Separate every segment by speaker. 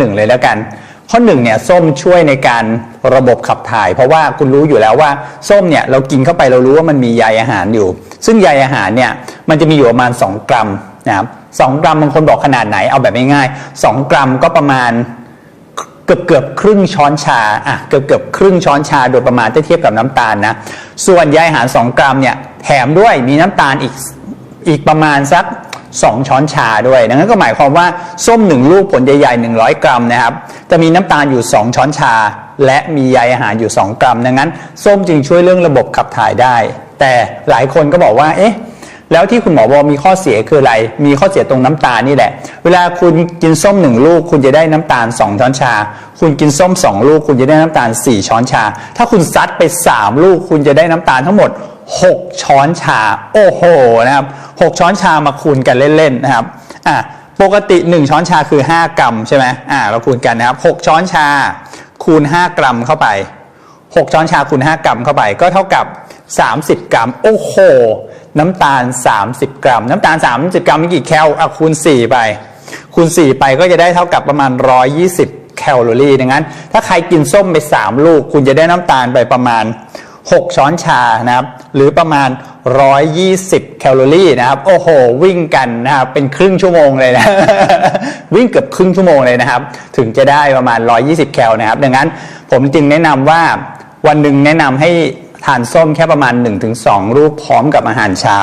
Speaker 1: หนึ่งเลยแล้วกัน ข้อหนึ่งเนี่ยส้มช่วยในการระบบขับถ่าย เพราะว่าคุณรู้อยู่แล้วว่าส้มเนี่ยเรากินเข้าไปเรารู้ว่ามันมีใยอาหารอยู่ ซึ่งใยอาหารเนี่ยมันจะมีอยู่ประมาณ 2 กรัมนะครับสกรัมบางคนบอกขนาดไหนเอาแบบง่ายๆ2กรัมก็ประมาณเกือบเกือบครึ่งช้อนชาอะเกือบเกือบครึ่งช้อนชาโดยประมาณถ้าเทียบกับน้ำตาลนะส่วนใยอาหาร 2 กรัมเนี่ยแถมด้วยมีน้ำตาลอีกอีกประมาณสัก 2 ช้อนชาด้วยดังนั้นก็หมายความว่าส้ม 1 ลูกผลใหญ่ๆ100 กรัมนะครับจะมีน้ำตาลอยู่ 2 ช้อนชา และมีใยอาหารอยู่ 2 กรัม ดังนั้น ส้มจึงช่วยเรื่องระบบขับถ่ายได้ แต่หลายคนก็บอกว่าเอ๊ะแล้วที่คุณหมอบอกมีข้อเสียคืออะไร มีข้อเสียตรงน้ำตาลนี่แหละ เวลาคุณกินส้มหนึ่งลูก คุณจะได้น้ำตาล 2 ช้อนชา คุณกินส้ม 2 ลูก คุณจะได้น้ำตาล 4 ช้อนชา ถ้าคุณซัดไป 3 ลูก คุณจะได้น้ำตาลทั้งหมด 6 ช้อนชา โอ้โหนะครับ6ช้อนชามาคูณกันเล่นๆนะครับอะปกติ 1 ช้อนชาคือ 5 กรัมใช่ไหมอ่าเราคูณกันนะครับ6ช้อนชาคูณ 5 กรัมเข้าไป 6 ช้อนชาคูณ 5 กรัมเข้าไป ก็เท่ากับ 30 กรัม โอ้โห น้ำตาล 30 กรัม น้ำตาล 30 กรัมมีกี่แคลอะคูณ 4 ไป คูณ 4 ไปก็จะได้เท่ากับประมาณ 120 แคลอรี่ดังนั้น ถ้าใครกินส้มไป 3 ลูก คุณจะได้น้ำตาลไปประมาณ 6 ช้อนชานะครับ หรือประมาณ 120 แคลอรี่นะครับ โอ้โห วิ่งกันนะครับ เป็นครึ่งชั่วโมงเลยนะ วิ่งเกือบครึ่งชั่วโมงเลยนะครับ ถึงจะได้ประมาณ 120 แคลนะครับ ดังนั้นผมจึงแนะนำว่าวันหนึ่งแนะนำให้ทานส้มแค่ประมาณ 1-2ลูกพร้อมกับอาหารเช้า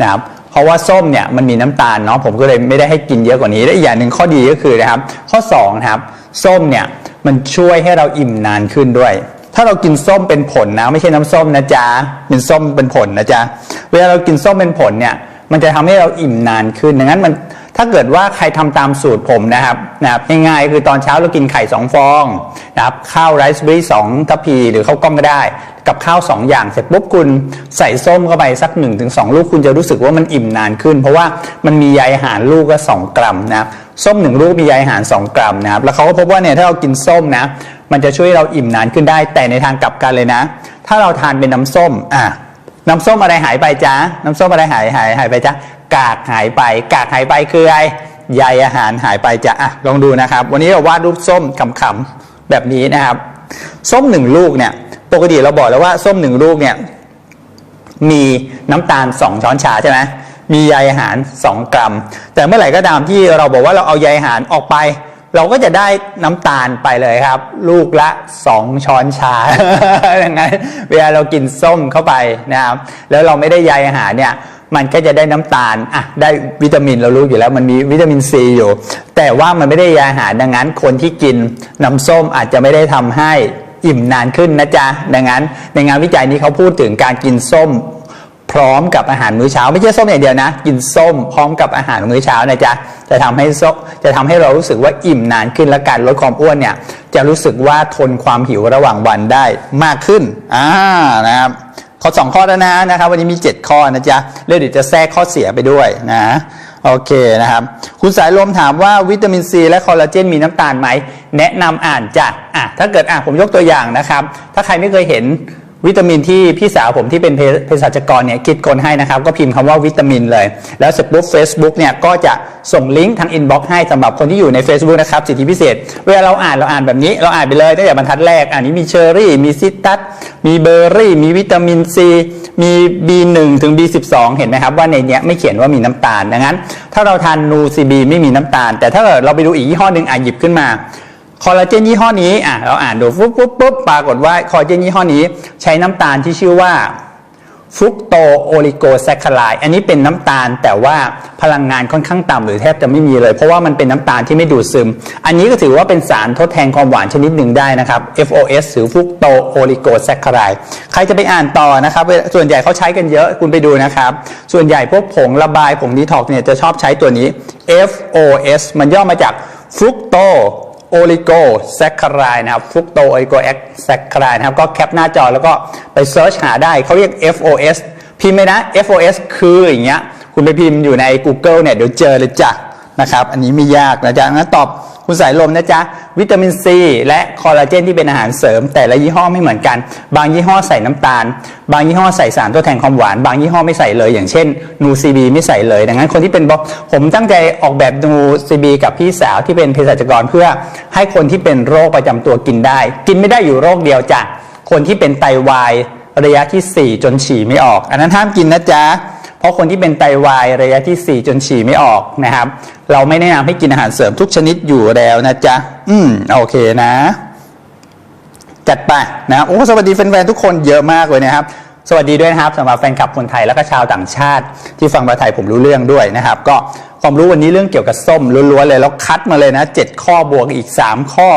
Speaker 1: นะครับเพราะว่าส้มเนี่ยมันมีน้ำตาลเนาะผมก็เลยไม่ได้ให้กินเยอะกว่านี้และอีกอย่างหนึ่งข้อดีก็คือนะครับ ข้อ2นะครับ ส้มเนี่ยมันช่วยให้เราอิ่มนานขึ้นด้วย ถ้าเรากินส้มเป็นผลนะ ไม่ใช่น้ำส้มนะจ๊ะเป็นส้มเป็นผลนะจ๊ะเวลาเรากินส้มเป็นผลเนี่ย มันจะทำให้เราอิ่มนานขึ้นดังนั้นมันถ้าเกิดว่าใครทำตามสูตรผมนะครับนะครับง่ายๆคือตอนเช้าเรากินไข่2ฟองนะครับข้าวไรซ์เบอรี่สองทัพพีหรือข้าวกล้องก็ได้ กับข้าว 2 อย่างเสร็จปุ๊บคุณใส่ส้มเข้าไปสัก 1-2 ลูกคุณจะรู้สึกว่ามันอิ่มนานขึ้น เพราะว่ามันมีใยอาหารลูกก็ 2 กรัมนะครับส้ม1ลูกมีใยอาหาร 2 กรัมนะครับแล้วเขาก็พบว่าเนี่ยถ้าเรากินส้มนะ มันจะช่วยเราอิ่มนานขึ้นได้ แต่ในทางกลับกันเลยนะ ถ้าเราทานเป็นน้ำส้มอะน้ำส้มอะไรหายไปจ๊ะน้ำส้มอะไรหายหายหายไปจ๊ะกากหายไป กากหายไปคืออะไรใยอาหารหายไปจ้ะอะลองดูนะครับ วันนี้เราวาดรูปส้มขำๆแบบนี้นะครับ ส้มหนึ่งลูกเนี่ย ปกติเราบอกแล้วว่าส้มหนึ่งลูกเนี่ย มีน้ำตาล2ช้อนชาใช่ไหมมีใยอาหาร 2 กรัม แต่เมื่อไหร่ก็ตามที่เราบอกว่าเราเอาใยอาหารออกไป เราก็จะได้น้ำตาลไปเลยครับ ลูกละ 2 ช้อนชาดังนั้นเวลาเรากินส้มเข้าไปนะครับ แล้วเราไม่ได้ใยอาหารเนี่ยมันก็จะได้น้ำตาล อะ ได้วิตามินเรารู้อยู่แล้วมันมีวิตามินซีอยู่ แต่ว่ามันไม่ได้ใยอาหารดังนั้น คนที่กินน้ำส้มอาจจะไม่ได้ทำให้อิ่มนานขึ้นนะจ๊ะ ดังนั้นในงานวิจัยนี้เขาพูดถึงการกินส้ม พร้อมกับอาหารมื้อเช้า ไม่ใช่ส้มอย่างเดียวนะ กินส้มพร้อมกับอาหารมื้อเช้านะจ๊ะจะทำให้ส้มจะทำให้เรารู้สึกว่าอิ่มนานขึ้นและการลดความอ้วนเนี่ยจะรู้สึกว่าทนความหิวระหว่างวันได้มากขึ้นอ่านะครับข้อสองข้อแล้วนะนะครับ วันนี้มี 7 ข้อนะจ๊ะแล้วเดี๋ยวจะแทรกข้อเสียไปด้วยนะโอเคนะครับ คุณสายลมถามว่าวิตามินซีและคอลลาเจนมีน้ำตาลไหม แนะนำอ่านจ้ะอะถ้าเกิดอะผมยกตัวอย่างนะครับ ถ้าใครไม่เคยเห็น วิตามินที่พี่สาวผมที่เป็นเภสัชกรเนี่ยคิดคนให้นะครับ ก็พิมพ์คำว่าวิตามินเลย แล้วเสร็จปุ๊บ Facebook เนี่ยก็จะส่งลิงก์ทางอินบ็อกซ์ให้สำหรับคนที่อยู่ใน Facebook นะครับสิทธิพิเศษ เวลาเราอ่านเราอ่านแบบนี้ เราอ่านไปเลยตั้งแต่บรรทัดแรก อันนี้มีเชอร์รี่ มีซิตัสมีเบอร์รี่ มีวิตามินซีมี B1 ถึง B12 เห็นไหมครับว่าในเนี้ยไม่เขียนว่ามีน้ำตาลดังนั้น ถ้าเราทานนูซีบีไม่มีน้ำตาล แต่ถ้าเราไปดูอีกยี่ห้อหนึ่งอะหยิบขึ้นมา คอลลาเจนยี่ห้อนี้อะเราอ่านดูปุ๊บปุ๊บปุ๊บปรากฏว่าคอลลาเจนยี่ห้อนี้ ใช้น้ำตาลที่ชื่อว่าฟรุกโตโอลิโกแซคคลายอันนี้เป็นน้ำตาลแต่ว่าพลังงานค่อนข้างต่ำหรือแทบจะไม่มีเลย เพราะว่ามันเป็นน้ำตาลที่ไม่ดูดซึม อันนี้ก็ถือว่าเป็นสารทดแทนความหวานชนิดหนึ่งได้นะครับ FOS หรือฟรุกโตโอลิโกแซคคลายใครจะไปอ่านต่อนะครับ ส่วนใหญ่เขาใช้กันเยอะคุณไปดูนะครับ ส่วนใหญ่พวกผงระบายผงดีท็อกเนี่ยจะชอบใช้ตัวนี้ FOS มันย่อมาจากฟรุกโต โอลิโกแซคคารายนะครับฟรุกโตโอลิโกแอคแซคคารายนะครับก็แคปหน้าจอแล้วก็ไปเซิร์ชหาได้เขาเรียก FOS พิมพ์ไปนะ FOS คืออย่างเงี้ยคุณไปพิมพ์อยู่ใน Google เนี่ยเดี๋ยวเจอเลยจ้ะนะครับ อันนี้ไม่ยากนะจ๊ะงั้นตอบ คุณสายลมนะจ๊ะ วิตามินซี และคอลลาเจนที่เป็นอาหารเสริม แต่ละยี่ห้อไม่เหมือนกัน บางยี่ห้อใส่น้ำตาล บางยี่ห้อใส่สารตัวแทนความหวาน บางยี่ห้อไม่ใส่เลย อย่างเช่นนูซีบีไม่ใส่เลย ดังนั้นคนที่เป็นบผมตั้งใจออกแบบนูซีบีกับพี่สาวที่เป็นเภสัชกรเพื่อให้คนที่เป็นโรคประจำตัวกินได้ กินไม่ได้อยู่โรคเดียวจ้ะคนที่เป็นไตวายระยะทีสี่ 4 จนฉี่ไม่ออก อันนั้นห้ามกินนะจ๊ะ เพราะคนที่เป็นไตวายระยะที่ 4 จนฉี่ไม่ออกนะครับ เราไม่แนะนำให้กินอาหารเสริมทุกชนิดอยู่แล้วนะจ๊ะ อืมโอเคนะ จัดไปนะโอ้สวัสดีแฟนๆทุกคนเยอะมากเลยนะครับ สวัสดีด้วยนะครับสำหรับแฟนคลับคนไทยแล้วก็ชาวต่างชาติ ที่ฟังภาษาไทยผมรู้เรื่องด้วยนะครับ ก็ความรู้วันนี้เรื่องเกี่ยวกับส้มล้วนๆเลยแล้วคัดมาเลยนะ 7 ข้อบวกอีก 3 ข้อ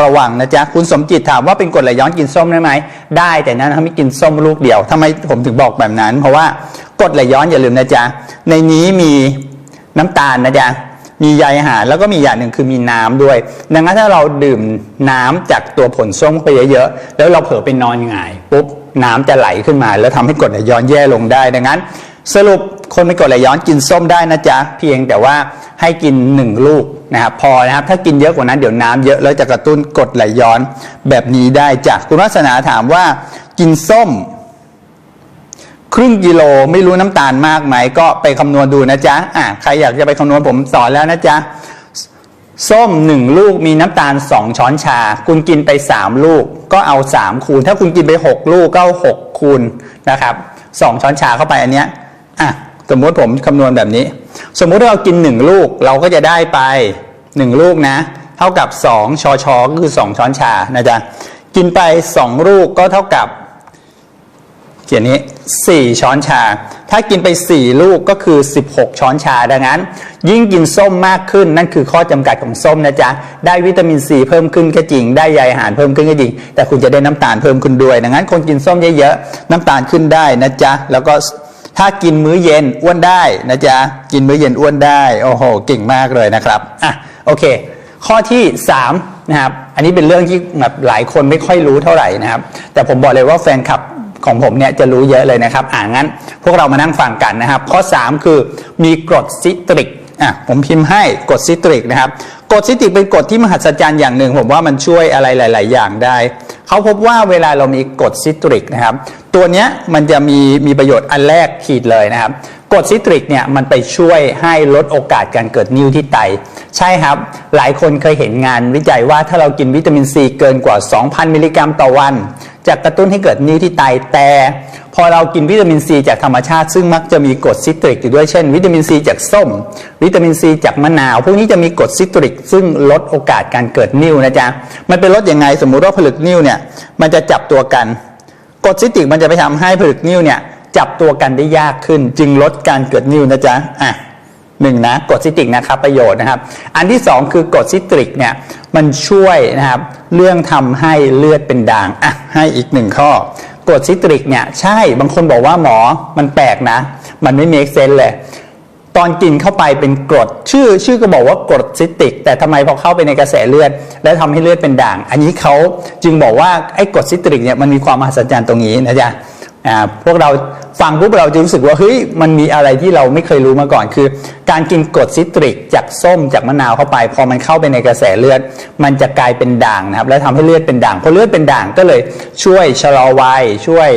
Speaker 1: ระวังนะจ๊ะ คุณสมจิตถามว่าเป็นกรดไหลย้อนกินส้มได้ไหม ได้แต่นั้นถ้าไม่กินส้มลูกเดียวทำไมผมถึงบอกแบบนั้น เพราะว่า กดไหลย้อนอย่าลืมนะจ๊ะ ในนี้มีน้ำตาลนะจ๊ะ มีใยอาหารแล้วก็มีอย่างหนึ่งคือมีน้ำด้วย ดังนั้นถ้าเราดื่มน้ำจากตัวผลส้มไปเยอะๆ แล้วเราเผลอไปนอนหงายปุ๊บน้ำจะไหลขึ้นมา แล้วทำให้กดไหลย้อนแย่ลงได้ ดังนั้น สรุปคนเป็นกดไหลย้อนกินส้มได้นะจ๊ะ เพียงแต่ว่าให้กินหนึ่งลูกนะครับพอนะครับถ้ากินเยอะกว่านั้นเดี๋ยวน้ำเยอะแล้วจะกระตุ้นกดไหลย้อนแบบนี้ได้จ้ะคุณวัฒนาถามว่ากินส้ม ครึ่งกิโลไม่รู้น้ำตาลมากไหมก็ไปคำนวณดูนะจ๊ะอะใครอยากจะไปคำนวณผมสอนแล้วนะจ๊ะส้มหนึ่งลูกมีน้ำตาลสองช้อนชา คุณกินไปสามลูก ก็เอาสามคูณ ถ้าคุณกินไปหกลูกก็หกคูณนะครับสองช้อนชาเข้าไปอันเนี้ยอะสมมติผมคำนวณแบบนี้ สมมุติเรากินหนึ่งลูกเราก็จะได้ไปหนึ่งลูกนะ เท่ากับสองชอชอก็คือสองช้อนชานะจ๊ะกินไปสองลูกก็เท่ากับ เขียนนี้ 4 ช้อนชา ถ้ากินไป 4 ลูกก็คือ 16 ช้อนชา ดังนั้น ยิ่งกินส้มมากขึ้นนั่นคือข้อจำกัดของส้มนะจ๊ะ ได้วิตามินซีเพิ่มขึ้นก็จริง ได้ใยอาหารเพิ่มขึ้นก็จริง แต่คุณจะได้น้ำตาลเพิ่มขึ้นด้วย ดังนั้นคนกินส้มเยอะๆ น้ำตาลขึ้นได้นะจ๊ะ แล้วก็ถ้ากินมื้อเย็นอ้วนได้นะจ๊ะ กินมื้อเย็นอ้วนได้ โอ้โห เก่งมากเลยนะครับ อะ โอเค ข้อที่ 3 นะครับ อันนี้เป็นเรื่องที่แบบหลายคนไม่ค่อยรู้เท่าไหร่นะครับ แต่ผมบอกเลยว่าแฟนคลับ ของผมเนี่ยจะรู้เยอะเลยนะครับอ่างั้น พวกเรามานั่งฟังกันนะครับ ข้อ 3 คือมีกรดซิตริกอะผมพิมพ์ให้กรดซิตริกนะครับกรดซิตริกเป็นกรดที่มหัศจรรย์อย่างหนึ่ง ผมว่ามันช่วยอะไรหลาย ๆ อย่างได้เขาพบว่าเวลาเรามีกรดซิตริกนะครับ ตัวเนี้ยมันจะมีมีประโยชน์อันแรกขีดเลยนะครับกรดซิตริกเนี่ยมันไปช่วยให้ลดโอกาสการเกิดนิ่วที่ไต ใช่ครับ หลายคนเคยเห็นงานวิจัยว่าถ้าเรากินวิตามินซีเกินกว่า 2,000 มิลลิกรัมต่อวัน จะกระตุ้นให้เกิดนิ่วที่ไตแต่พอเรากินวิตามินซีจากธรรมชาติซึ่งมักจะมีกรดซิตริกอยู่ด้วยเช่น วิตามินซีจากส้ม วิตามินซีจากมะนาว พวกนี้จะมีกรดซิตริก ซึ่งลดโอกาสการเกิดนิ่วนะจ๊ะมันเป็นลดยังไงสมมุติว่าผลึกนิ่วเนี่ยมันจะจับตัวกันกรดซิตริกมันจะไปทำให้ผลึกนิ่วเนี่ยจับตัวกันได้ยากขึ้น จึงลดการเกิดนิ่วนะจ๊ะอะ หนึ่งนะกรดซิตริกนะครับประโยชน์นะครับ อันที่สองคือกรดซิตริกเนี่ยมันช่วยนะครับเรื่องทำให้เลือดเป็นด่างอะให้อีกหนึ่งข้อกรดซิตริกเนี่ยใช่บางคนบอกว่าหมอมันแปลกนะ มันไม่ make sense เลย ตอนกินเข้าไปเป็นกรดชื่อชื่อก็บอกว่ากรดซิตริก แต่ทำไมพอเข้าไปในกระแสเลือด แล้วทำให้เลือดเป็นด่าง อันนี้เขาจึงบอกว่าไอ้กรดซิตริกเนี่ยมันมีความมหัศจรรย์ตรงนี้นะจ๊ะ พวกเราฟังปุ๊บเราจะรู้สึกว่าเฮ้ยมันมีอะไรที่เราไม่เคยรู้มาก่อน คือ การกินกรดซิตริกจากส้มจากมะนาวเข้าไป พอมันเข้าไปในกระแสเลือด มันจะกลายเป็นด่างนะครับ แล้วทำให้เลือดเป็นด่างพอเลือดเป็นด่างก็เลยช่วยชะลอวัยช่วย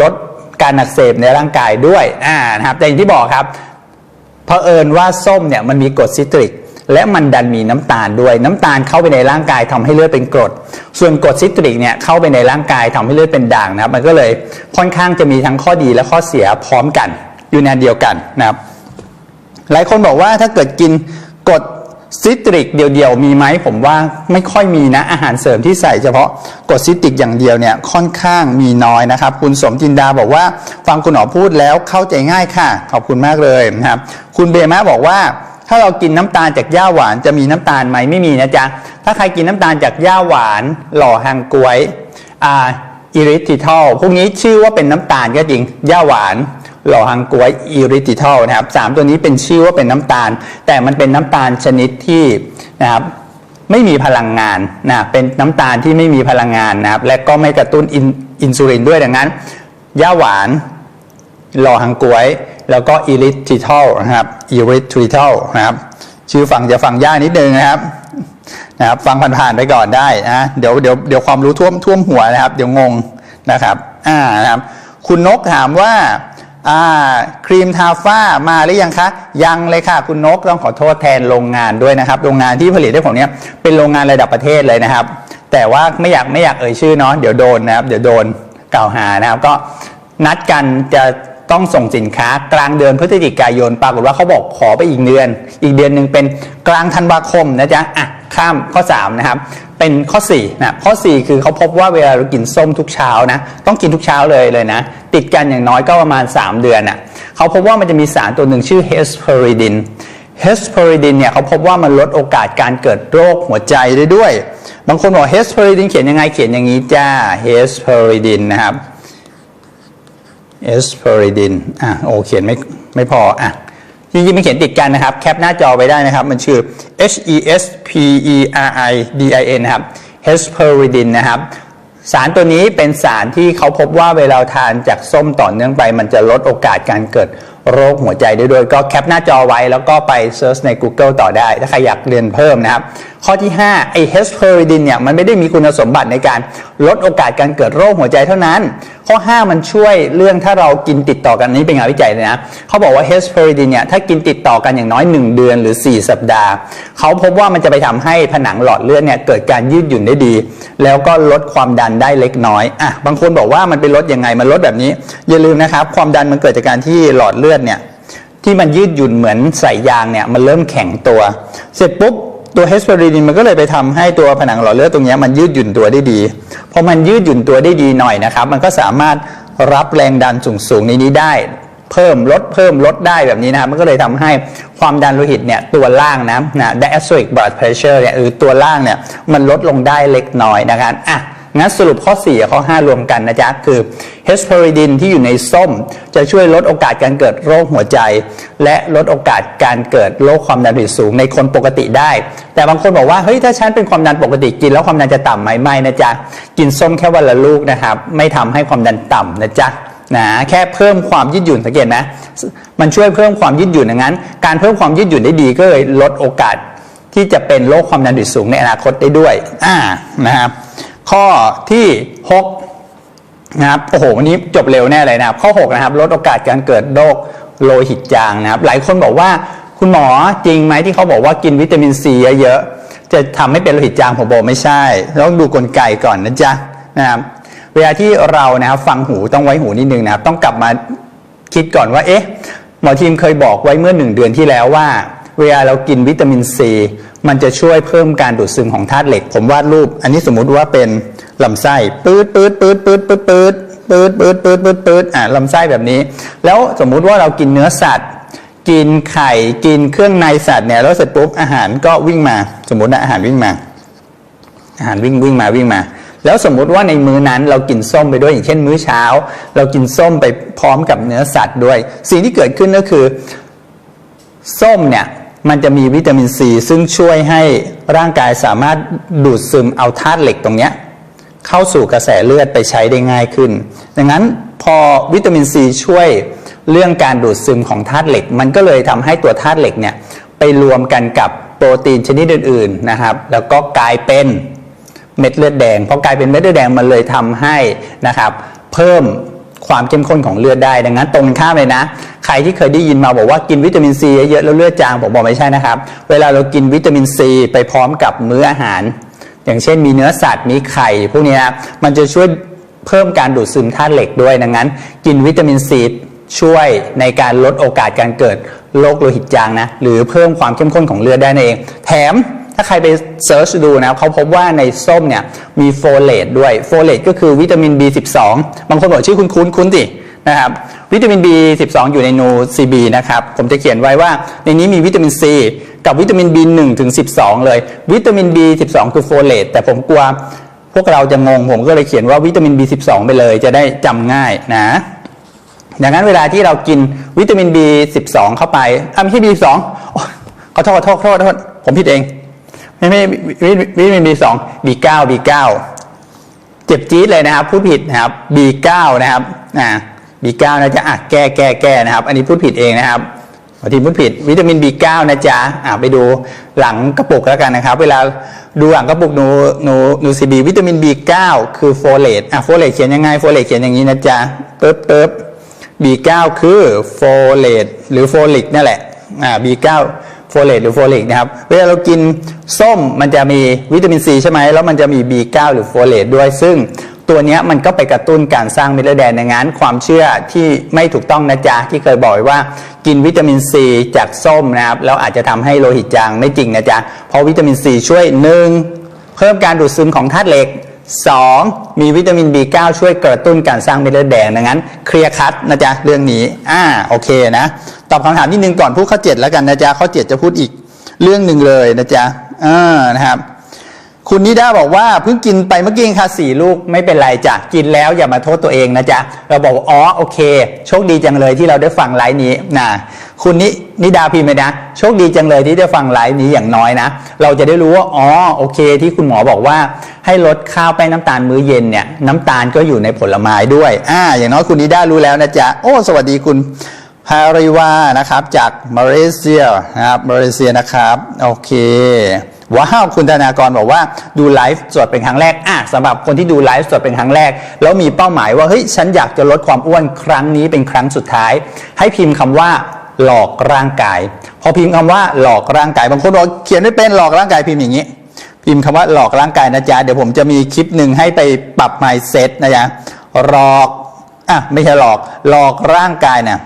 Speaker 1: ลดการอักเสบในร่างกายด้วยนะครับแต่อย่างที่บอกครับเผอิญว่าส้มเนี่ยมันมีกรดซิตริก และมันดันมีน้ำตาลด้วย น้ำตาลเข้าไปในร่างกายทำให้เลือดเป็นกรด ส่วนกรดซิตริกเนี่ยเข้าไปในร่างกายทำให้เลือดเป็นด่างนะครับ มันก็เลยค่อนข้างจะมีทั้งข้อดีและข้อเสียพร้อมกัน อยู่ในเดียวกันนะครับ หลายคนบอกว่าถ้าเกิดกินกรดซิตริกเดียวๆมีไหมผมว่าไม่ค่อยมีนะอาหารเสริมที่ใส่เฉพาะกรดซิตริกอย่างเดียวเนี่ยค่อนข้างมีน้อยนะครับ คุณสมจินดาบอกว่าฟังคุณหมอพูดแล้วเข้าใจง่ายค่ะ ขอบคุณมากเลยนะครับ คุณเบมะบอกว่า ถ้าเรากินน้ำตาลจากหญ้าหวานจะมีน้ำตาลไหมไม่มีนะจ๊ะ ถ้าใครกินน้ำตาลจากหญ้าหวานหล่อฮังกวยอ่าอิริทิทอลพวกนี้ชื่อว่าเป็นน้ำตาลก็จริงหญ้าหวานหล่อฮังกวยอิริติทอลนะครับสามตัวนี้เป็นชื่อว่าเป็นน้ำตาล แต่มันเป็นน้ำตาลชนิดที่นะครับไม่มีพลังงานนะเป็นน้ำตาลที่ไม่มีพลังงานนะครับและก็ไม่กระตุ้นอินอินซูลินด้วยดังนั้นย่าหวานหล่อฮังกวย แล้วก็อิริทิทอลนะครับอิริทิทอลนะครับ ชื่อฟังจะฟังยากนิดนึงนะครับนะครับฟังผ่านๆไปก่อนได้นะเดี๋ยวเดี๋ยวเดี๋ยวความรู้ท่วมท่วมหัวนะครับ เดี๋ยวงงนะครับอ่านะครับ คุณนกถามว่าอ่าครีมทาฝ้ามาหรือยังคะ ยังเลยค่ะ คุณนกต้องขอโทษแทนโรงงานด้วยนะครับ โรงงานที่ผลิตให้ผมเนี้ยเป็นโรงงานระดับประเทศเลยนะครับ แต่ว่าไม่อยากไม่อยากเอ่ยชื่อเนาะเดี๋ยวโดนนะครับ เดี๋ยวโดนกล่าวหานะครับ ก็นัดกันจะ ต้องส่งสินค้ากลางเดือนพฤศจิกายน ปรากฏว่าเขาบอกขอไปอีกเดือน อีกเดือนหนึ่งเป็นกลางธันวาคมนะจ๊ะอะข้ามข้อ 3 นะครับ เป็นข้อ4นะข้อ 4 คือเขาพบว่าเวลาเรากินส้มทุกเช้านะต้องกินทุกเช้าเลยเลยนะ ติดกันอย่างน้อยก็ประมาณ 3 เดือนอะเขาพบว่ามันจะมีสารตัวหนึ่งชื่อเฮสเพอริดินเฮสเพอริดินเนี่ยเขาพบว่ามันลดโอกาสการเกิดโรคหัวใจได้ด้วย บางคนบอกเฮสเพอริดินเขียนยังไงเขียนอย่างนี้จ้าเฮสเพอริดินนะครับ เอสเพอริดินอะโอเขียนไม่ไม่พออะจริงๆมันเขียนติดกันนะครับ แคปหน้าจอไปได้นะครับ มันชื่อ H E S P E R I D I N นะครับ hesperidin นะครับ สารตัวนี้เป็นสารที่เขาพบว่าเวลาทานจากส้มต่อเนื่องไป มันจะลดโอกาสการเกิดโรคหัวใจได้ด้วย ก็แคปหน้าจอไว้แล้วก็ไปเซิร์ชใน Google ต่อได้ ถ้าใครอยากเรียนเพิ่มนะครับข้อที่5ไอเฮสเพอริดินเนี่ยมันไม่ได้มีคุณสมบัติในการลดโอกาสการเกิดโรคหัวใจเท่านั้น ข้อ 5 มันช่วยเรื่องถ้าเรากินติดต่อกันนี้เป็นงานวิจัยเลยนะเขาบอกว่าเฮสเพอริดินเนี่ยถ้ากินติดต่อกันอย่างน้อย 1 เดือนหรือ 4 สัปดาห์ เขาพบว่ามันจะไปทำให้ผนังหลอดเลือดเนี่ยเกิดการยืดหยุ่นได้ดี แล้วก็ลดความดันได้เล็กน้อยอะบางคนบอกว่ามันไปลดยังไงมันลดแบบนี้ อย่าลืมนะครับความดันมันเกิดจากการที่หลอดเลือดเนี่ยที่มันยืดหยุ่นเหมือนใส่ยางเนี่ยมันเริ่มแข็งตัว เสร็จปุ๊บ ตัวเฮสเปอริดินมันก็เลยไปทำให้ตัวผนังหลอดเลือดตรงนี้มันยืดหยุ่นตัวได้ดีพอมันยืดหยุ่นตัวได้ดีหน่อยนะครับ มันก็สามารถรับแรงดันสูงๆในนี้ได้เพิ่มลดเพิ่มลดได้แบบนี้นะครับมันก็เลยทำให้ความดันโลหิตเนี่ยตัวล่างนะนะ diastolic blood pressure เนี่ยหรือตัวล่างเนี่ยมันลดลงได้เล็กน้อยนะครับอะ งั้นสรุปข้อ 4 กับข้อ 5 รวมกันนะจ๊ะ คือเฮสเพอริดินที่อยู่ในส้ม จะช่วยลดโอกาสการเกิดโรคหัวใจ และลดโอกาสการเกิดโรคความดันโลหิตสูงในคนปกติได้ แต่บางคนบอกว่าเฮ้ยถ้าฉันเป็นความดันปกติกินแล้วความดันจะต่ำไหมไม่นะจ๊ะ กินส้มแค่วันละลูกนะครับ ไม่ทำให้ความดันต่ำนะจ๊ะนะแค่เพิ่มความยืดหยุ่นสังเกตไหมมันช่วยเพิ่มความยืดหยุ่นอย่างนั้น การเพิ่มความยืดหยุ่นได้ดีก็เลยลดโอกาสที่จะเป็นโรคความดันโลหิตสูงในอนาคตได้ด้วยอ่านะครับ ข้อที่ 6 นะครับ โอ้โห วันนี้จบเร็วแน่เลยนะครับ ข้อ 6 นะครับ ลดโอกาสการเกิดโรคโลหิตจางนะครับ หลายคนบอกว่าคุณหมอจริงไหมที่เขาบอกว่ากินวิตามินซีเยอะๆ จะทำให้เป็นโลหิตจางผมบอกไม่ใช่ ต้องดูกลไกก่อนนะจ๊ะนะครับเวลาที่เรานะครับฟังหูต้องไว้หูนิดนึงนะครับ ต้องกลับมาคิดก่อนว่าเอ๊ะหมอทีมเคยบอกไว้เมื่อหนึ่งเดือนที่แล้วว่า เวลาเรากินวิตามินซี มันจะช่วยเพิ่มการดูดซึมของธาตุเหล็ก ผมวาดรูป อันนี้สมมุติว่าเป็นลำไส้ปื๊ดปื๊ดปื๊ดปื๊ดปื๊ดปื๊ดปื๊ดปื๊ดปื๊ดปื๊ดปื๊ดอะลำไส้แบบนี้ แล้วสมมุติว่าเรากินเนื้อสัตว์ กินไข่กินเครื่องในสัตว์เนี่ยแล้วเสร็จปุ๊บอาหารก็วิ่งมา สมมตินะอาหารวิ่งมา อาหารวิ่งวิ่งมาวิ่งมา แล้วสมมุติว่าในมื้อนั้นเรากินส้มไปด้วยอย่างเช่น มื้อเช้า เรากินส้มไปพร้อมกับเนื้อสัตว์ด้วย สิ่งที่เกิดขึ้นก็คือส้มเนี่ย มันจะมีวิตามินซีซึ่งช่วยให้ร่างกายสามารถดูดซึมเอาธาตุเหล็กตรงเนี้ยเข้าสู่กระแสเลือดไปใช้ได้ง่ายขึ้น ดังนั้นพอวิตามินซีช่วยเรื่องการดูดซึมของธาตุเหล็ก มันก็เลยทำให้ตัวธาตุเหล็กเนี่ยไปรวมกันกับโปรตีนชนิดอื่นๆนะครับ แล้วก็กลายเป็นเม็ดเลือดแดงพอกลายเป็นเม็ดเลือดแดงมันเลยทำให้นะครับ เพิ่ม ความเข้มข้นของเลือดได้ ดังนั้นตรงข้ามเลยนะ ใครที่เคยได้ยินมาบอกว่ากินวิตามินซีเยอะๆแล้วเลือดจางผมบอกไม่ใช่นะครับ เวลาเรากินวิตามินซีไปพร้อมกับมื้ออาหาร อย่างเช่นมีเนื้อสัตว์มีไข่พวกนี้มันจะช่วยเพิ่มการดูดซึมธาตุเหล็กด้วยดังนั้น กินวิตามินซีช่วยในการลดโอกาสการเกิดโรคโลหิตจางนะหรือเพิ่มความเข้มข้นของเลือดได้นเอง แถม ถ้าใครไปเซิร์ชดูนะเขาพบว่าในส้มเนี่ยมีโฟเลตด้วยโฟเลตก็คือวิตามิน B12 บางคนบอกชื่อคุณคุ้นคุ้นสินะครับวิตามิน B12 อยู่ในนูซีบีนะครับผมจะเขียนไว้ว่าในนี้มีวิตามิน C กับวิตามิน B1 ถึง 12 เลย วิตามิน B12 คือโฟเลตแต่ผมกลัวพวกเราจะงงผมก็เลยเขียนว่าวิตามิน B12 ไปเลยจะได้จำง่ายนะดังนั้นเวลาที่เรากินวิตามิน B12 เข้าไปอะไม่ใช่ B12 โอ๊ยขอโทษขอโทษขอโทษขอโทษผมผิดเอง ไม่ไม่วิตามิน B2 B9 B9 เจ็บจี๊ดเลยนะครับ พูดผิดนะครับ B9 นะครับอ่า B9 นะจะอะแก้แก้แก้นะครับ อันนี้พูดผิดเองนะครับบางทีพูดผิดวิตามิน B9 นะจ๊ะอ่าไปดูหลังกระปุกแล้วกันนะครับ เวลาดูหลังกระปุกหนูหนูหนูซีบีวิตามิน B9 คือโฟเลตอะโฟเลตเขียนยังไงโฟเลตเขียนอย่างนี้นะจ๊ะปึ๊บปึ๊บ B9 คือโฟเลตหรือโฟลิกนั่นแหละอ่า B9 โฟเลตหรือโฟลิกนะครับ เวลาเรากินส้มมันจะมีวิตามินซีใช่ไหมแล้วมันจะมี B9 หรือโฟเลตด้วย ซึ่งตัวนี้มันก็ไปกระตุ้นการสร้างเม็ดเลือดแดงดังนั้นความเชื่อที่ไม่ถูกต้องนะจ๊ะที่เคยบอกว้ว่ากินวิตามินซีจากส้มนะครับแล้วอาจจะทำให้โลหิตจางไม่จริงนะจ๊ะเพราะวิตามินซีช่วยหนึ่งเพิ่มการดูดซึมของธาตุเหล็ก 2. มีวิตามิน B9 ช่วยกระตุ้นการสร้างเม็ดเลือดแดงดังนั้น เคลียร์คัดนะจ๊ะเรื่องนี้อ่าโอเคนะ ตอบคำถามนิดนึงก่อนพูดข้อ 7 แล้วกันนะจ๊ะข้อ 7 จะพูดอีกเรื่องหนึ่งเลยนะจ๊ะอ่านะครับ คุณนิด้าบอกว่าเพิ่งกินไปเมื่อกี้ค่ะสี่ลูกไม่เป็นไรจ้ะกินแล้วอย่ามาโทษตัวเองนะจ๊ะเราบอกอ๋อโอเค โชคดีจังเลยที่เราได้ฟังไลฟ์นี้นะคุณนินิดาพิมพ์เลยนะ โชคดีจังเลยที่ได้ฟังไลฟ์นี้อย่างน้อยนะ เราจะได้รู้ว่าอ๋อโอเค ที่คุณหมอบอกว่า ให้ลดข้าวแป้งน้ำตาลมื้อเย็นเนี่ยน้ำตาลก็อยู่ในผลไม้ด้วยอ่าอย่างน้อยคุณนิด้ารู้แล้วนะจ๊ะโอ้สวัสดีคุณพาริวานะครับจากมาเลเซียนะครับมาเลเซียนะครับโอเค ว้าวคุณธนากรบอกว่าดูไลฟ์สดเป็นครั้งแรกอะสำหรับคนที่ดูไลฟ์สดเป็นครั้งแรก แล้วมีเป้าหมายว่าเฮ้ยฉันอยากจะลดความอ้วนครั้งนี้เป็นครั้งสุดท้าย ให้พิมพ์คำว่าหลอกร่างกาย พอพิมพ์คำว่าหลอกร่างกายบางคนบอกเขียนไม่เป็นหลอกร่างกายพิมพ์อย่างนี้ พิมพ์คำว่าหลอกร่างกายนะจ๊ะเดี๋ยวผมจะมีคลิปหนึ่งให้ไปปรับ mindset นะจ๊ะหลอกอะไม่ใช่หลอกหลอกร่างกายนะ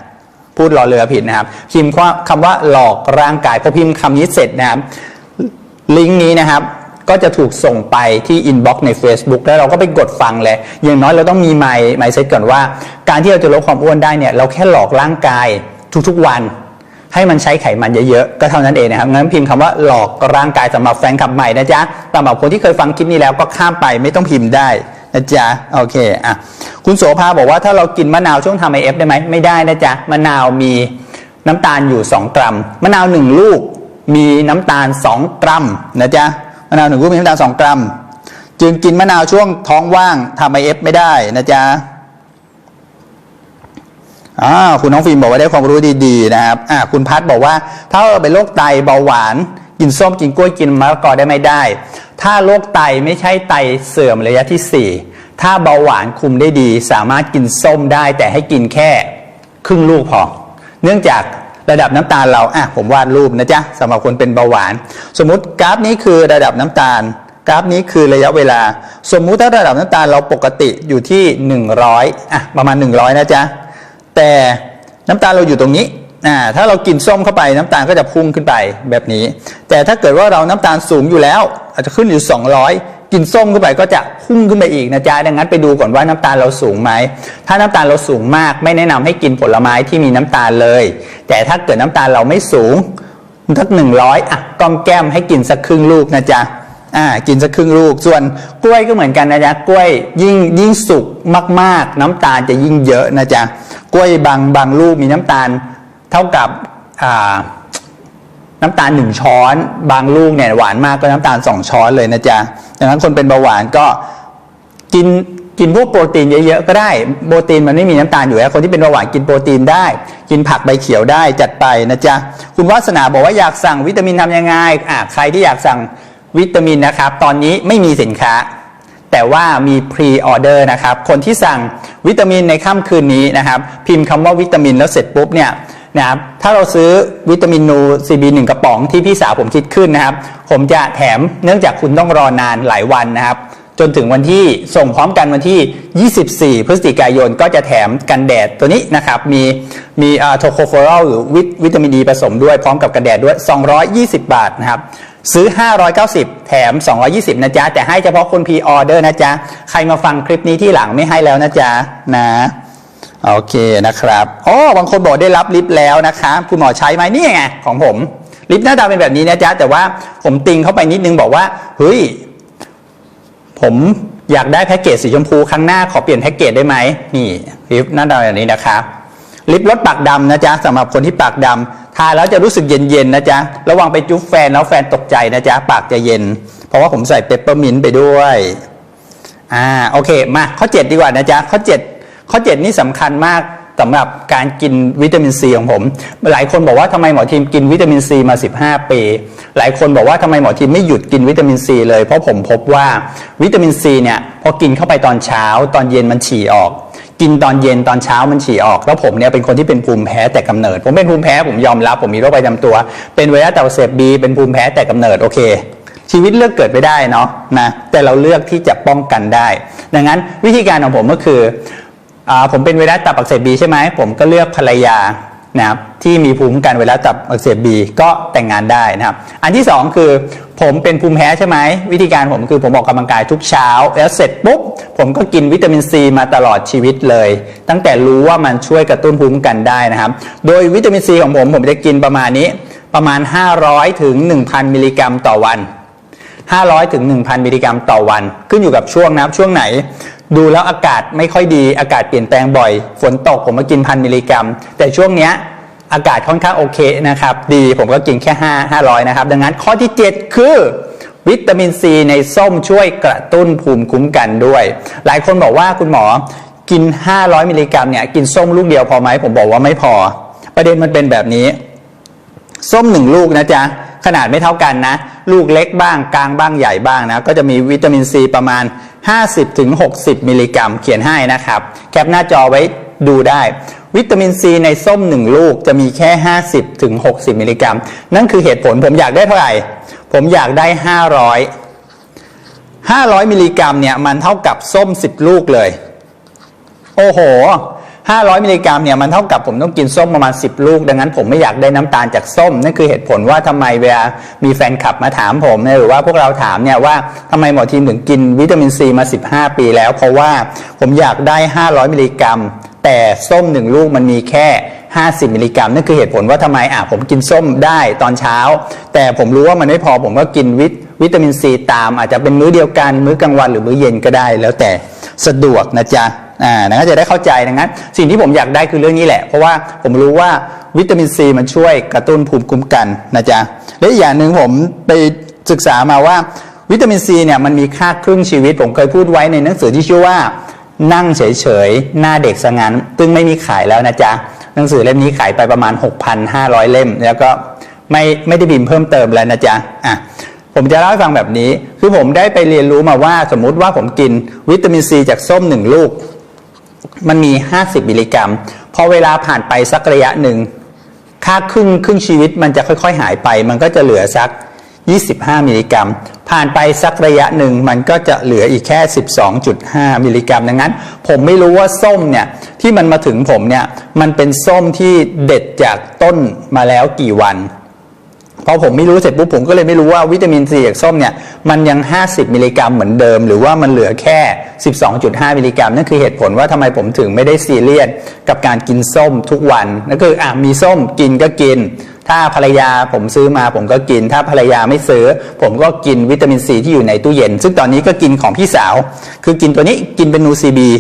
Speaker 1: พูดหลอเรือผิดนะครับ พิมพ์คำว่าหลอกร่างกายพอพิมพ์คำนี้เสร็จนะครับ ลิงก์นี้นะครับก็จะถูกส่งไปที่อินบ็อกซ์ใน Facebook แล้วเราก็ไปกดฟังเลย อย่างน้อยเราต้องมีไมล์ไมล์เซ็ตก่อนว่า การที่เราจะลดความอ้วนได้เนี่ยเราแค่หลอกร่างกายทุกๆวัน ให้มันใช้ไขมันเยอะๆ ก็เท่านั้นเองนะครับ งั้นพิมพ์คำว่าหลอกร่างกายสำหรับแฟนคลับใหม่นะจ๊ะสำหรับคนที่เคยฟังคลิปนี้แล้วก็ข้ามไปไม่ต้องพิมพ์ได้นะจ๊ะโอเคอะคุณโสภาบอกว่าถ้าเรากินมะนาวช่วงทำไอเอฟได้ไหมไม่ได้นะจ๊ะมะนาวมีน้ำตาลอยู่ 2 กรัมมะนาว 1 ลูก มีน้ำตาล 2 กรัมนะจ๊ะมะนาวหนึ่งลูกมีน้ำตาล 2 กรัม จึงกินมะนาวช่วงท้องว่างทำไอเอฟไม่ได้นะจ๊ะอ่าคุณน้องฟิล์มบอกว่าได้ความรู้ดีๆนะครับอ่าคุณพัดบอกว่า ถ้าเราเป็นโรคไตเบาหวาน กินส้มกินกล้วยกินมะละกอได้ไม่ได้ ถ้าโรคไตไม่ใช่ไตเสื่อมระยะที่ 4 ถ้าเบาหวานคุมได้ดี สามารถกินส้มได้แต่ให้กินแค่ ครึ่งลูกพอเนื่องจาก ระดับน้ำตาลเราอะผมวาดรูปนะจ๊ะสำหรับคนเป็นเบาหวาน สมมุติกราฟนี้คือระดับน้ำตาล กราฟนี้คือระยะเวลา สมมุติถ้าระดับน้ำตาลเราปกติอยู่ที่ 100อะประมาณ 100 นะจ๊ะแต่น้ำตาลเราอยู่ตรงนี้ อ่าถ้าเรากินส้มเข้าไปน้ำตาลก็จะพุ่งขึ้นไปแบบนี้ แต่ถ้าเกิดว่าเราน้ำตาลสูงอยู่แล้ว อาจจะขึ้นอยู่ 200 กินส้มเข้าไปก็จะพุ่งขึ้นไปอีกนะจ๊ะดังนั้นไปดูก่อนว่าน้ำตาลเราสูงไหมถ้าน้ำตาลเราสูงมาก ไม่แนะนำให้กินผลไม้ที่มีน้ำตาลเลย แต่ถ้าเกิดน้ำตาลเราไม่สูงสักหนึ่งร้อยอะก้อมแก้มให้กินสักครึ่งลูกนะจ๊ะอ่ากินสักครึ่งลูก ส่วนกล้วยก็เหมือนกันนะจ๊ะกล้วยยิ่งยิ่งสุกมาก ๆ น้ำตาลจะยิ่งเยอะนะจ๊ะกล้วยบางบางลูกมีน้ำตาล เท่ากับน้ำตาลหนึ่งช้อน บางลูกเนี่ยหวานมากก็น้ำตาลสองช้อนเลยนะจ๊ะดังนั้นคนเป็นเบาหวานก็กินกินพวกโปรตีนเยอะๆก็ได้ โปรตีนมันไม่มีน้ำตาลอยู่แล้ว คนที่เป็นเบาหวานกินโปรตีนได้ กินผักใบเขียวได้จัดไปนะจ๊ะ คุณวาสนาบอกว่าอยากสั่งวิตามินทำยังไงอะใครที่อยากสั่งวิตามินนะครับ ตอนนี้ไม่มีสินค้า แต่ว่ามีพรีออเดอร์นะครับ คนที่สั่งวิตามินในค่ำคืนนี้นะครับ พิมพ์คำว่าวิตามินแล้วเสร็จปุ๊บเนี่ย นะครับถ้าเราซื้อวิตามินนูซีบีหนึ่งกระป๋องที่พี่สาวผมคิดขึ้นนะครับ ผมจะแถมเนื่องจากคุณต้องรอนานหลายวันนะครับ จนถึงวันที่ส่งพร้อมกันวันที่ 24 พฤศจิกายนก็จะแถมกันแดดตัวนี้นะครับ มีมีโทโคโฟรอลหรือวิตวิตามินดีผสมด้วยพร้อมกับกันแดดด้วย 220 บาทนะครับซื้อ 590 แถม 220 นะจ๊ะ แต่ให้เฉพาะคนพีออเดอร์นะจ๊ะ ใครมาฟังคลิปนี้ที่หลังไม่ให้แล้วนะจ๊ะ นะ โอเคนะครับอ๋อบางคนบอกได้รับลิฟต์แล้วนะคะคุณหมอใช้ไหมนี่ไงของผม ลิฟต์หน้าตาเป็นแบบนี้นะจ๊ะแต่ว่าผมติงเข้าไปนิดนึงบอกว่าเฮ้ยผมอยากได้แพ็กเกจสีชมพูครั้งหน้าขอเปลี่ยนแพ็กเกจได้ไหมนี่ลิฟต์หน้าตาแบบนี้นะครับลิปลดปากดำนะจ๊ะสำหรับคนที่ปากดำทาแล้วจะรู้สึกเย็นๆนะจ๊ะระวังไปจุ๊บแฟนแล้วแฟนตกใจนะจ๊ะปากจะเย็น เพราะว่าผมใส่เปปเปอร์มินต์ไปด้วยอ่าโอเคมาข้อ 7 ดีกว่านะจ๊ะข้อ 7 ข้อ 7 นี่สำคัญมากสำหรับการกินวิตามินซีของผม หลายคนบอกว่าทำไมหมอทีมกินวิตามินซีมา 15 ปี หลายคนบอกว่าทำไมหมอทีมไม่หยุดกินวิตามินซีเลยเพราะผมพบว่าวิตามินซีเนี่ยพอกินเข้าไปตอนเช้า ตอนเย็นมันฉี่ออก กินตอนเย็นตอนเช้ามันฉี่ออก แล้วผมเนี่ยเป็นคนที่เป็นภูมิแพ้แต่กำเนิด ผมเป็นภูมิแพ้ผมยอมรับ ผมมีโรคประจำตัว เป็นไวรัสตับเสบบีเป็นภูมิแพ้แต่กำเนิดโอเคชีวิตเลือกเกิดไม่ได้เนาะนะแต่เราเลือกที่จะป้องกันได้ ดังนั้นวิธีการของผมก็คือ ผมเป็นไวรัสตับอักเสบบีใช่ไหมผมก็เลือกภรรยานะครับที่มีภูมิคุ้มกันไวรัสตับอักเสบบีก็แต่งงานได้นะครับ อันที่สองคือผมเป็นภูมิแพ้ใช่ไหมวิธีการผมคือผมออกกำลังกายทุกเช้า แล้วเสร็จปุ๊บ ผมก็กินวิตามินซีมาตลอดชีวิตเลย ตั้งแต่รู้ว่ามันช่วยกระตุ้นภูมิคุ้มกันได้นะครับ โดยวิตามินซีของผมผมจะกินประมาณนี้ประมาณ 500ถึง1,000 มิลลิกรัมต่อวัน 500ถึง1,000 มิลลิกรัมต่อวัน ขึ้นอยู่กับช่วงนะครับช่วงไหน ดูแล้วอากาศไม่ค่อยดีอากาศเปลี่ยนแปลงบ่อย ฝนตกผมมากินพันมิลลิกรัม แต่ช่วงเนี้ยอากาศค่อนข้างโอเคนะครับดีผมก็กินแค่ 5 500 นะครับ ดังนั้นข้อที่ 7 คือ วิตามินซีในส้มช่วยกระตุ้นภูมิคุ้มกันด้วย หลายคนบอกว่าคุณหมอกิน 500 มิลลิกรัมเนี่ยกินส้มลูกเดียวพอไหมผมบอกว่าไม่พอ ประเด็นมันเป็นแบบนี้ ส้มหนึ่งลูกนะจ๊ะขนาดไม่เท่ากันนะ ลูกเล็กบ้างกลางบ้างใหญ่บ้างนะก็จะมีวิตามินซีประมาณ 50-60 มิลลิกรัม เขียนให้นะครับ แคปหน้าจอไว้ดูได้ วิตามินซีในส้มหนึ่งลูกจะมีแค่ 50-60 มิลลิกรัม นั่นคือเหตุผลผมอยากได้เท่าไหร่ ผมอยากได้ 500 500 มิลลิกรัมเนี่ยมันเท่ากับส้ม 10 ลูกเลย โอ้โห 500 มิลลิกรัมเนี่ยมันเท่ากับผมต้องกินส้มประมาณ 10 ลูก ดังนั้นผมไม่อยากได้น้ำตาลจากส้มนั่นคือเหตุผลว่าทำไมเวลามีแฟนคลับมาถามผมเนี่ยหรือว่าพวกเราถามเนี่ยว่าทำไมหมอทีมถึงกินวิตามินซีมา 15 ปีแล้ว เพราะว่าผมอยากได้ 500 มิลลิกรัม แต่ส้มหนึ่งลูกมันมีแค่ 50 มิลลิกรัมนั่นคือเหตุผลว่าทำไมอะผมกินส้มได้ตอนเช้า แต่ผมรู้ว่ามันไม่พอผมก็กินวิตวิตามินซีตามอาจจะเป็นมื้อเดียวกันมื้อกลางวันหรือมื้อเย็นก็ได้ แล้วแต่สะดวกนะจ๊ะ อ่านะก็จะได้เข้าใจดังนั้น สิ่งที่ผมอยากได้คือเรื่องนี้แหละ เพราะว่าผมรู้ว่าวิตามินซีมันช่วยกระตุ้นภูมิคุ้มกันนะจ๊ะและอีกอย่างหนึ่งผมไปศึกษามาว่าวิตามินซีเนี่ยมันมีค่าครึ่งชีวิต ผมเคยพูดไว้ในหนังสือที่ชื่อว่า นั่งเฉยๆ หน้าเด็กสงันซึ่งไม่มีขายแล้วนะจ๊ะหนังสือเล่มนี้ขายไปประมาณ 6,500 เล่ม แล้วก็ไม่ไม่ได้พิมพ์เพิ่มเติมแล้วนะจ๊ะอะผมจะเล่าให้ฟังแบบนี้ คือผมได้ไปเรียนรู้มาว่าสมมุติว่าผมกินวิตามินซีจากส้มหนึ่งลูก มันมี 50 มิลลิกรัมพอเวลาผ่านไปสักระยะหนึ่ง ค่าครึ่งครึ่งชีวิตมันจะค่อย ๆ หายไป มันก็จะเหลือสัก 25 มิลลิกรัม ผ่านไปสักระยะหนึ่ง มันก็จะเหลืออีกแค่ 12.5 มิลลิกรัม ดังนั้น ผมไม่รู้ว่าส้มเนี่ยที่มันมาถึงผมเนี่ย มันเป็นส้มที่เด็ดจากต้นมาแล้วกี่วัน พอผมไม่รู้เสร็จปุ๊บผมก็เลยไม่รู้ว่าวิตามินซีจากส้มเนี่ยมันยัง 50 มิลลิกรัมเหมือนเดิม หรือว่ามันเหลือแค่ 12.5 มิลลิกรัมนั่นคือเหตุผลว่าทำไมผมถึงไม่ได้ซีเรียสกับการกินส้มทุกวันนั่นคืออะมีส้มกินก็กิน ถ้าภรรยาผมซื้อมาผมก็กิน ถ้าภรรยาไม่ซื้อ ผมก็กินวิตามินซีที่อยู่ในตู้เย็น ซึ่งตอนนี้ก็กินของพี่สาว คือกินตัวนี้กินเป็นนูซีบี